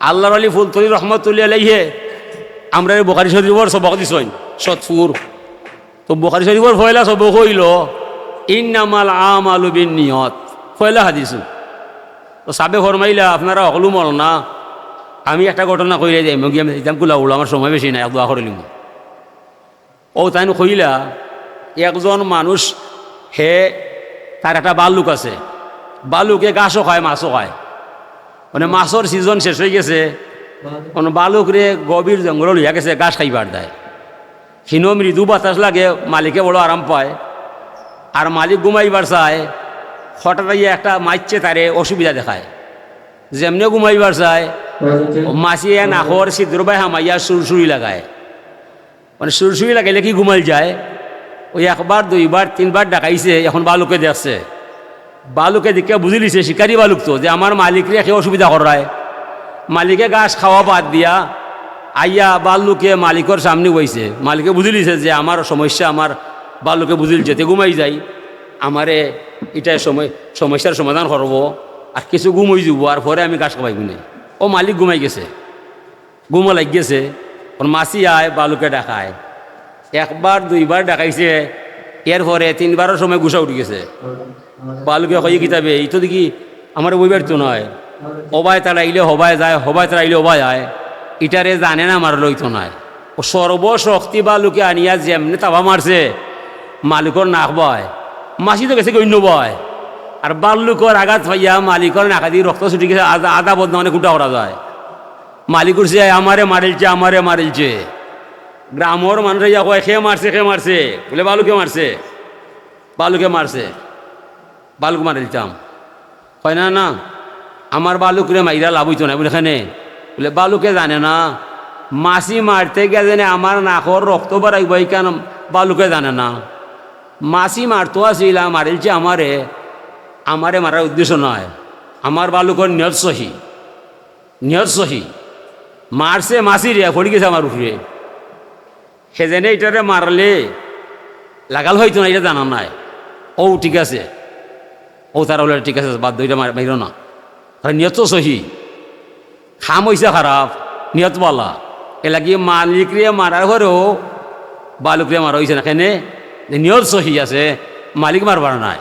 আল্লাহর আলী ফুলতলি রহমতুল্লি আলাইহে আমরা বোখারি শরীফর সবক দিছইন। সৎফুর। তো বোখারি শরীফর ফয়লা সবক হইল ইন্নামাল আম আলু বিন নিয়ত ফয়লা হাদিসু। তো সাবে ফরমাইলা আপনারা সকলো মল না। আমি একটা ঘটনা কইলে যাই মগি আমি যাম কুলা উলো আমার সময় বেশি নাই দোয়া করিলিম ও তাই কইলা একজন মানুষ হে তার একটা বালুক আছে। বালুকে গাছও খায় মাছও খায়। মানে মাছর সিজন শেষ হয়ে গেছে। কোনো বালুক রে গভীর জঙ্গল লইয়া গেছে, গাছ খাইবার দেয়। সিনো মৃদু বাতাস লাগে, মালিকে বড় আরাম পায়। আর মালিক ঘুমাইবার চায়, হঠাৎ একটা মাইচ্ছে তারে অসুবিধা দেখায়। যেমনি ঘুমাইবার চায় মাছিয়ে নাখর ছিদ্র বাই হামাইয়া সুরসুরি লাগায়। মানে সুরসুরি লাগাইলে কি ঘুমাই যায়? ওই একবার দুইবার তিনবার ডাকাইছে, এখন বালুকে দেখছে। বালুকে দেখে বুঝি লিছে, শিকারি বালুক তো, যে আমার মালিকরে একে অসুবিধা করায়। মালিকে গাছ খাওয়া বাদ দিয়া আইয়া বালুকে মালিকর সামনে বইছে। মালিকে বুঝি লিছে যে আমার সমস্যা, আমার বালুকে বুঝিল যেতে ঘুমাই যাই। আমারে এটা সময় সমস্যার সমাধান করব, আর কিছু ঘুমাই যাব, আর পরে আমি গাছ খাবাই গুনে ও মালিক ঘুমাই গেছে। ঘুমো লাগ গেছে। ওর মাসি আয়, বালুকে ডাকায় একবার, দুইবার ডাকাইছে এরপরে তিনবারের সময় গুছা উঠে গেছে। বালুকে কই কিতাবে, এই তো দেখি আমার বইবার তো নয়। অবায় তাড়াইলে হবায় যায়, হবায় তাড়াইলে অবায় যায় ইটারে জানে না আমার লইতো নয়। ও সর্বশক্তি বালুকে আনিয়া যেমনি তাবা মারছে মালিকর নাক বয়। মাসি তো গেছে গণ্য বয়। আর বাল্লুকর আঘাত পাইয়া মালিকর নাকা দিয়ে রক্ত ছুটি গেছে আধা আধা বদনামে কুটা করা যায়। মালিক উঠছে আমারে মারিলছে আমারে মারিলছে গ্রামর মানুষে যা কয় খেয়ে মারছে খেয়ে মারছে বলে, বালুকে মারছে বালুকে মারছে বালুক মারিলতাম কয়, না না আমার বালুকরে মাইরা লাভ হইতো না বলে এখানে বলে, বালুকে জানে না, মাছি মারতে গেলে জানে আমার নাকর রক্ত বাড়াইব কেন বালুকে জানে না। মাছি মারতো আসিল মারিলছে আমারে আমারে মারার উদ্দেশ্য নয় আমার বালুকর নিয়ত সহি নিয়ত সহি মারছে মাছি রে পড়ি গেছে আমার উপরে সেজেনে এটারে মারলে লাগাল হয়তো না, এটা জানা নাই। ও ঠিক আছে। ও তারা বলে ঠিক আছে বাদ এটা মাইর না। তাহলে নিয়ত সহি। খাম হয়েছে খারাপ নিয়ত বলা এ লাগি মালিকরে মারার ঘরেও বালুকরে মারা হয়েছে না, কেনে? নিয়ত সহি আছে, মালিক মারবার নাই।